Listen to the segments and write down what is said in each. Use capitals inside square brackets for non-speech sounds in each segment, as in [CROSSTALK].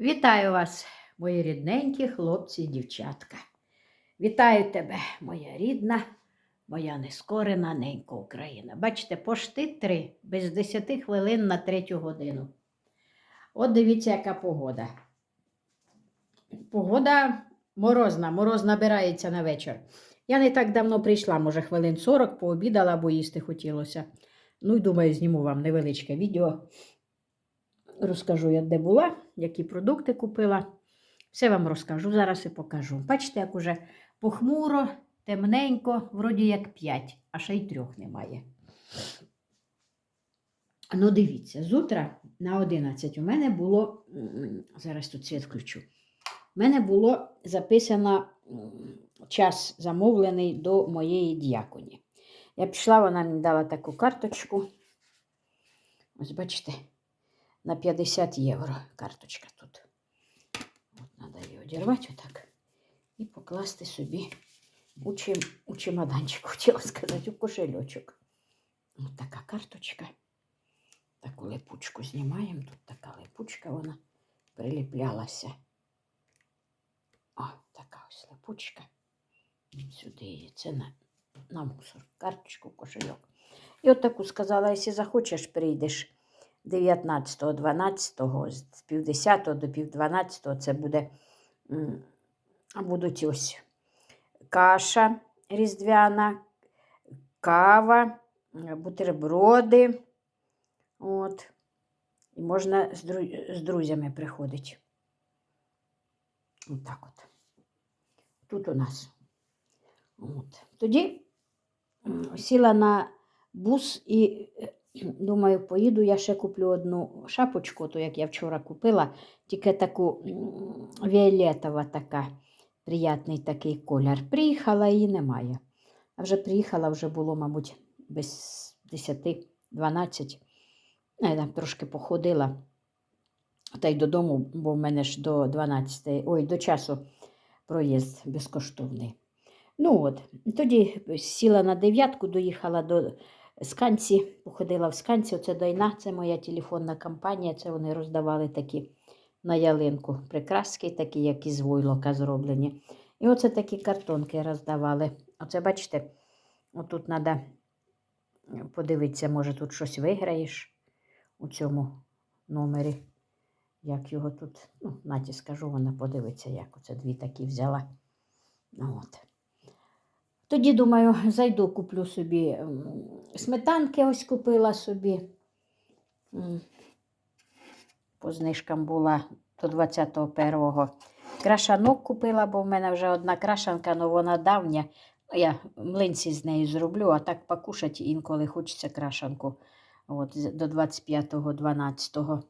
Вітаю вас, мої рідненькі хлопці і дівчатка. Вітаю тебе, моя рідна, моя нескорена ненька Україна. Бачите, пошти три, без 10 хвилин на третю годину. От дивіться, яка погода. Погода морозна, мороз набирається на вечір. Я не так давно прийшла, може, хвилин 40, пообідала, бо їсти хотілося. Ну і думаю, зніму вам невеличке відео. Розкажу, я де була, які продукти купила. Все вам розкажу, зараз і покажу. Бачите, як уже похмуро, темненько, вроді як 5, а ще й трьох немає. Ну, дивіться, з утра на 11 у мене було, зараз тут світ включу. У мене було записано час замовлений до моєї діяконі. Я пішла, вона мені дала таку карточку. Ось бачите, на 50 євро карточка тут. От треба її одірвати отак і покласти собі у, чим, у чемоданчик, [LAUGHS] хотіла сказати, у кошельочок. Ось така карточка. Таку липучку знімаємо. Тут така липучка, вона приліплялася. О, така ось липучка. Сюди її. Це на, на мусор. Карточку, кошельок. І от таку сказала, якщо захочеш, прийдеш 19-го, 12-го, з півдесятого до півдванадцятого це буде, будуть ось каша різдвяна, кава, бутерброди. От. І можна з, дру- з друзями приходити. Отак от. Тут у нас. От. Тоді сіла на бус і е, думаю, поїду, я ще куплю одну шапочку, ту, як я вчора купила, тільки таку м, фіолетова така, приятний такий колір. Приїхала її немає. А вже приїхала, вже було, мабуть, без 10-12. Я там трошки походила. Та й додому, бо в мене ж до 12, ой, до часу проїзд безкоштовний. Ну от, тоді сіла на дев'ятку, доїхала до Сканці, походила в Сканці, оце Дойна, це моя телефонна компанія, це вони роздавали такі на ялинку прикраски, такі, як із войлока зроблені. І оце такі картонки роздавали. Оце, бачите, отут треба подивитися, може тут щось виграєш у цьому номері. Як його тут, ну, Наті скажу, вона подивиться, як оце дві такі взяла. От. Тоді, думаю, зайду, куплю собі сметанки, ось купила собі. По знижкам була до 21-го. Крашанок купила, бо в мене вже одна крашанка, але вона давня. Ну, Я млинці з нею зроблю, а так покушати інколи хочеться крашанку от, до 25-го, 12-го.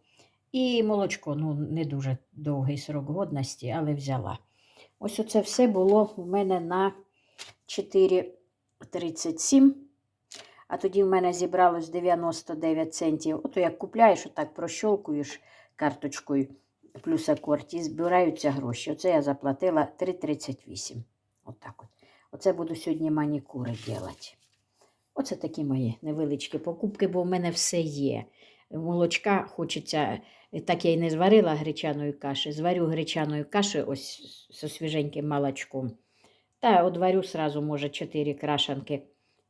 І молочко, ну, не дуже довгий срок годності, але взяла. Ось оце все було в мене на 4,37. А тоді в мене зібралось 99 центів. Ото як купляєш, отак прощолкуєш карточкою плюс акорд і збираються гроші. Оце я заплатила 3,38. Отак от. Оце буду сьогодні манікури робити. Оце такі мої невеличкі покупки, бо в мене все є. Молочка хочеться, так я й не зварила гречаної каші. Зварю гречаної каші ось зі свіженьким молочком. Та одварю сразу, може, чотири крашанки.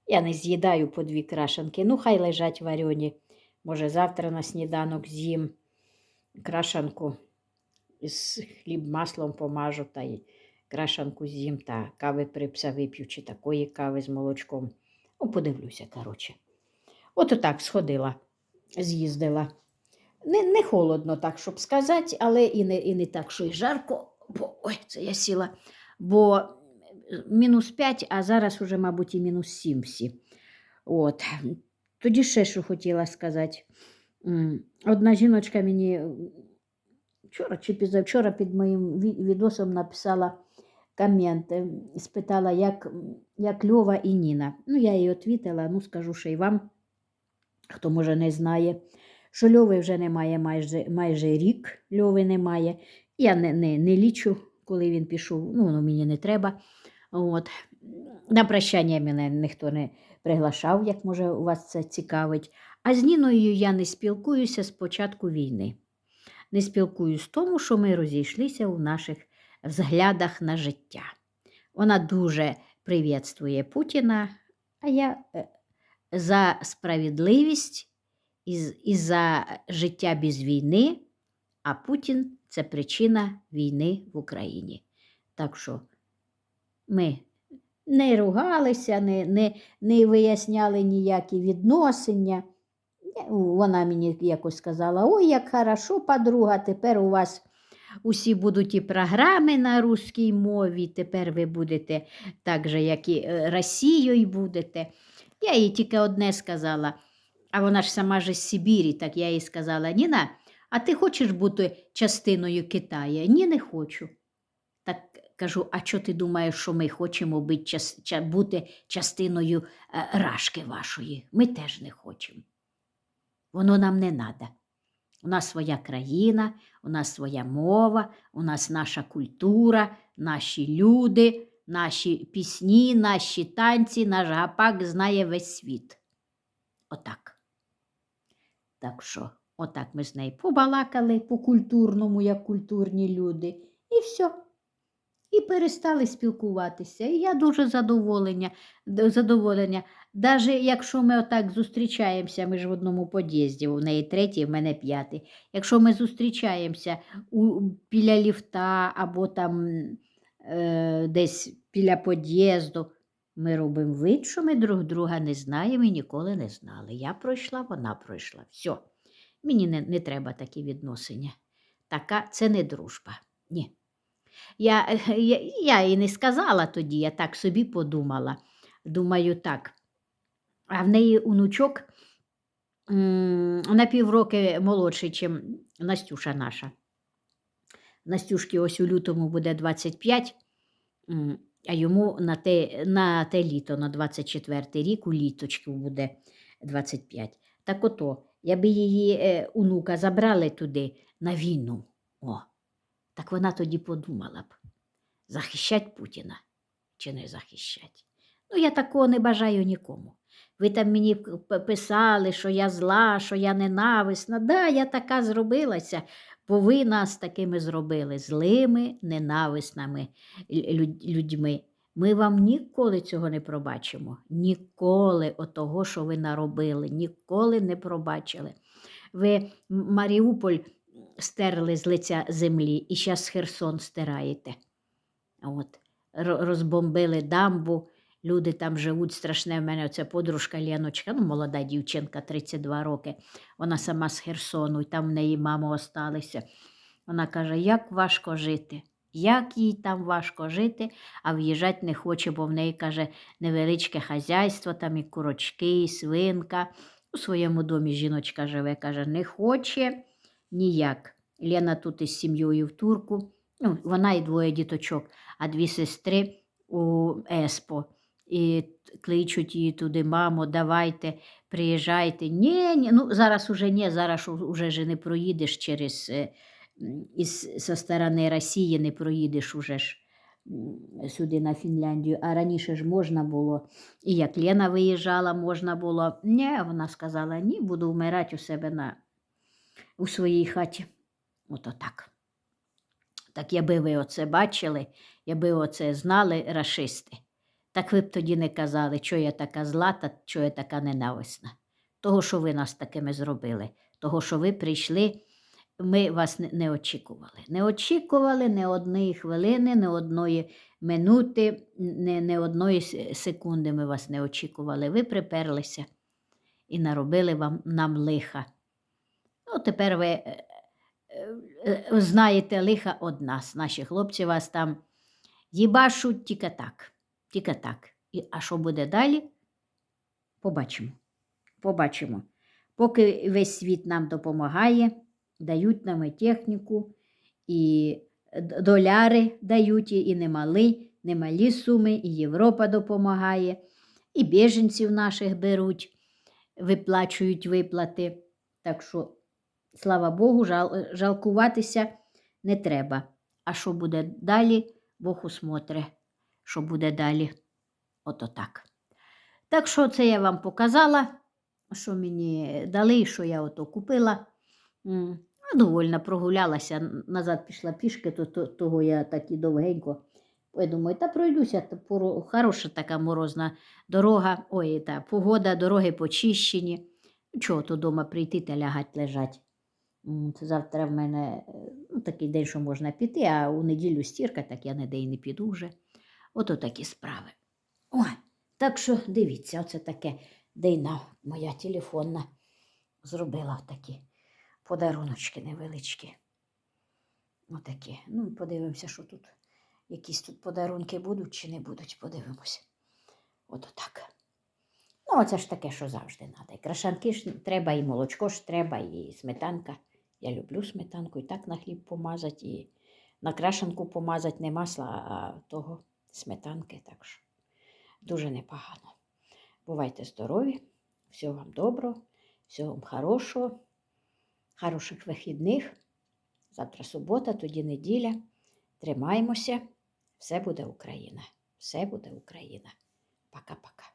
Я не з'їдаю по дві крашанки. Ну, хай лежать варені. Може, завтра на сніданок з'їм крашанку з хліб маслом помажу та й крашанку з'їм та кави припса вип'ю, чи такої кави з молочком. Ну, подивлюся, коротше. От отак сходила, з'їздила. Не, не холодно, так, щоб сказати, але і не, і не так, що й жарко. Бо, ой, це я сіла. Бо мінус 5, а зараз уже, мабуть, і мінус 7 всі. От. Тоді ще що хотіла сказати. Одна жіночка мені вчора чи пізавчора під моїм ві- відосом написала комент, спитала, як, як Льова і Ніна. Ну, я їй відповіла, ну скажу ще й вам, хто може не знає, що Льови вже немає майже, майже рік. Льови немає. Я не, не, не лічу, коли він пішов, ну, воно мені не треба. От. На прощання мене ніхто не приглашав, як може у вас це цікавить. А з Ніною я не спілкуюся з початку війни. не спілкуюсь тому, що ми розійшлися у наших взглядах на життя. Вона дуже привітствує Путіна, а я е, за справедливість і, за життя без війни, а Путін це причина війни в Україні. Так що ми не ругалися, не, не, не виясняли ніякі відносини. Вона мені якось сказала: ой, як хорошо, подруга, тепер у вас усі будуть і програми на русській мові, тепер ви будете так же, як і е, Росією будете. Я їй тільки одне сказала, а вона ж сама ж з Сибірі, так я їй сказала: Ніна, а ти хочеш бути частиною Китаю? Ні, не хочу. Так кажу, а що ти думаєш, що ми хочемо бути, бути частиною е, рашки вашої? Ми теж не хочемо. Воно нам не треба. У нас своя країна, у нас своя мова, у нас наша культура, наші люди, наші пісні, наші танці, наш гапак знає весь світ. Отак. Так що, отак ми з нею побалакали по-культурному, як культурні люди, і все. І перестали спілкуватися. І я дуже задоволення, задоволення. Даже якщо ми отак зустрічаємося, ми ж в одному під'їзді, у неї третій, в мене п'ятий. Якщо ми зустрічаємося у, біля ліфта або там е, десь біля під'їзду, ми робимо вид, що ми друг друга не знаємо і ніколи не знали. Я пройшла, вона пройшла. Все. Мені не, не треба такі відносини. Така це не дружба. Ні. Я, [LAUGHS] я, я і не сказала тоді, я так собі подумала. Думаю, так. А в неї онучок на півроки молодший, ніж Настюша наша. Настюшки ось у лютому буде 25, а йому на те, на те літо, на 24 рік, у літочку буде 25. Так ото, я би її е, онука забрали туди на війну. О, так вона тоді подумала б, захищать Путіна чи не захищать. Ну, я такого не бажаю нікому. Ви там мені писали, що я зла, що я ненависна. Да, я така зробилася, бо ви нас такими зробили злими, ненависними людьми. Ми вам ніколи цього не пробачимо. Ніколи отого, що ви наробили, ніколи не пробачили. Ви Маріуполь стерли з лиця землі і зараз Херсон стираєте. От. Розбомбили дамбу, люди там живуть страшне. В мене оця подружка Леночка, ну, молода дівчинка, 32 роки. Вона сама з Херсону, і там в неї мама осталися. Вона каже, як важко жити. Як їй там важко жити, а в'їжджати не хоче, бо в неї, каже, невеличке хазяйство, там і курочки, і свинка. У своєму домі жіночка живе, каже, не хоче ніяк. Лена тут із сім'єю в турку. Ну, вона і двоє діточок, а дві сестри у Еспо. І кличуть її туди, мамо, давайте, приїжджайте. Ні, ні, ну зараз уже ні, зараз уже ж не проїдеш через е, із зі сторони Росії не проїдеш уже ж сюди на Фінляндію. А раніше ж можна було. І як Лена виїжджала, можна було. Ні, вона сказала, ні, буду вмирати у себе на, у своїй хаті. Ото так. Так якби ви оце бачили, якби оце знали рашисти, так ви б тоді не казали, що я така зла та що я така ненависна. Того, що ви нас такими зробили, того, що ви прийшли, ми вас не, не очікували. Не очікували ні одної хвилини, ні одної минути, ні, ні одної секунди ми вас не очікували. Ви приперлися і наробили вам, нам лиха. Ну, тепер ви е, е, е, знаєте лиха од нас. Наші хлопці вас там їбашуть тільки так. Тільки так. І, а що буде далі? Побачимо. Побачимо. Поки весь світ нам допомагає, дають нам і техніку, і доляри дають, і немалі, немалі суми, і Європа допомагає, і біженців наших беруть, виплачують виплати. Так що, слава Богу, жал, жалкуватися не треба. А що буде далі, Бог усмотре, що буде далі. Ото так. Так що це я вам показала, що мені дали, що я ото купила. Та довольно прогулялася, назад пішла пішки, то, то того я так і довгенько. Я думаю, та пройдуся, та поро- хороша така морозна дорога, ой, та погода, дороги почищені. Чого то вдома прийти та лягать лежать. Це Завтра в мене ну, такий день, що можна піти, а у неділю стірка, так я ніде й не піду вже. Ото такі справи. Ой, так що дивіться, оце таке Дейна моя телефонна зробила такі подаруночки невеличкі. Отакі. Ну, подивимося, що тут. Якісь тут подарунки будуть чи не будуть, подивимося. Ото так. Ну, оце ж таке, що завжди треба. І крашанки ж треба, і молочко ж треба, і сметанка. Я люблю сметанку, і так на хліб помазати, і на крашанку помазати не масла, а того сметанки. Так що дуже непогано. Бувайте здорові, всього вам доброго, всього вам хорошого, хороших вихідних. Завтра субота, тоді неділя. Тримаємося. Все буде Україна. Все буде Україна. Пока-пока.